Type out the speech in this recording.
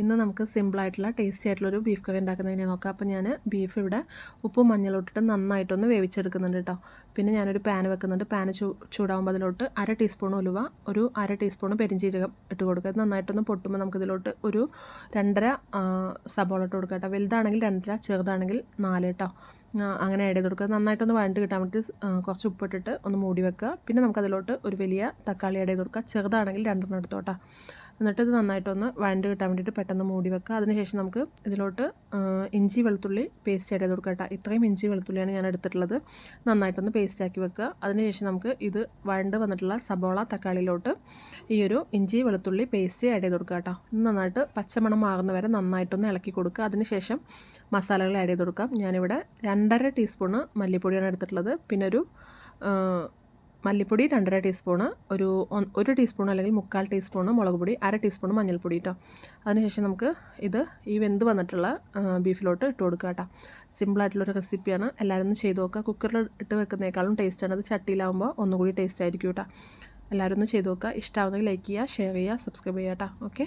ഇന്ന് നമുക്ക് സിമ്പിളായിട്ടുള്ള ടേസ്റ്റി ആയിട്ടുള്ളൊരു ബീഫ് കറി ഉണ്ടാക്കുന്നതിനെ നോക്കാം. അപ്പോൾ ഞാൻ ബീഫ് ഇവിടെ ഉപ്പും മഞ്ഞളോട്ടിട്ട് നന്നായിട്ടൊന്ന് വേവിച്ചെടുക്കുന്നുണ്ട് കേട്ടോ പിന്നെ ഞാനൊരു പാൻ വെക്കുന്നുണ്ട്. പാൻ ചൂ ചൂടാകുമ്പോൾ അതിലോട്ട് അര ടീസ്പൂൺ ഉലുവ ഒരു അര ടീസ്പൂൺ പെരിഞ്ചീരകം ഇട്ട് കൊടുക്കുക. നന്നായിട്ടൊന്ന് പൊട്ടുമ്പോൾ നമുക്കിതിലോട്ട് ഒരു രണ്ടര സബോള ഇട്ട് കൊടുക്കാം കേട്ടോ വലുതാണെങ്കിൽ രണ്ടര ചെറുതാണെങ്കിൽ നാല് കേട്ടോ അങ്ങനെ ആഡ് ചെയ്ത് കൊടുക്കുക. നന്നായിട്ടൊന്ന് വഴണ്ട് കിട്ടാൻ വേണ്ടി കുറച്ച് ഉപ്പിട്ടിട്ട് ഒന്ന് മൂടി വെക്കുക. പിന്നെ നമുക്കതിലോട്ട് ഒരു വലിയ തക്കാളി ആഡ് ചെയ്ത് കൊടുക്കുക. ചെറുതാണെങ്കിൽ രണ്ടെണ്ണം എടുത്തോട്ടാ. എന്നിട്ട് ഇത് നന്നായിട്ടൊന്ന് വഴണ്ട് കിട്ടാൻ വേണ്ടിയിട്ട് പെട്ടെന്ന് മൂടി വെക്കുക. അതിനുശേഷം നമുക്ക് ഇതിലോട്ട് ഇഞ്ചി വെളുത്തുള്ളി പേസ്റ്റ് ആഡ് ചെയ്ത് കൊടുക്കുക കേട്ടോ. ഇത്രയും ഇഞ്ചി വെളുത്തുള്ളിയാണ് ഞാൻ എടുത്തിട്ടുള്ളത്. നന്നായിട്ടൊന്ന് പേസ്റ്റ് ആക്കി വെക്കുക. അതിനുശേഷം നമുക്ക് ഇത് വഴണ്ട് വന്നിട്ടുള്ള സബോള തക്കാളിയിലോട്ട് ഈ ഒരു ഇഞ്ചി വെളുത്തുള്ളി പേസ്റ്റ് ആഡ് ചെയ്ത് കൊടുക്കുക കേട്ടോ. നന്നായിട്ട് പച്ചമണം മാറുന്ന വരെ നന്നായിട്ടൊന്ന് ഇളക്കി കൊടുക്കുക. അതിനുശേഷം മസാലകൾ ആഡ് ചെയ്ത് കൊടുക്കാം. ഞാനിവിടെ രണ്ടര ടീസ്പൂണ് മല്ലിപ്പൊടിയാണ് എടുത്തിട്ടുള്ളത്. പിന്നെ ഒരു മല്ലിപ്പൊടി രണ്ടര ടീസ്പൂണ് ഒരു ഒരു ടീസ്പൂൺ അല്ലെങ്കിൽ മുക്കാൽ ടീസ്പൂണ് മുളക് പൊടി അര ടീസ്പൂൺ മഞ്ഞൾപ്പൊടി കേട്ടോ അതിനുശേഷം നമുക്ക് ഇത് ഈ വെന്ത് വന്നിട്ടുള്ള ബീഫിലോട്ട് ഇട്ട് കൊടുക്കുക കേട്ടോ സിമ്പിളായിട്ടുള്ളൊരു റെസിപ്പിയാണ് എല്ലാവരും ഒന്ന് ചെയ്ത് നോക്കുക. കുക്കറിൽ ഇട്ട് വെക്കുന്നേക്കാളും ടേസ്റ്റാണ് അത് ചട്ടിയിലാവുമ്പോൾ ഒന്നുകൂടി ടേസ്റ്റ് ആയിരിക്കും കേട്ടോ എല്ലാവരും ഒന്ന് ചെയ്ത് നോക്കുക. ഇഷ്ടമാവുന്നെങ്കിൽ ലൈക്ക് ചെയ്യുക ഷെയർ ചെയ്യുക സബ്സ്ക്രൈബ് ചെയ്യുക കേട്ടോ ഓക്കെ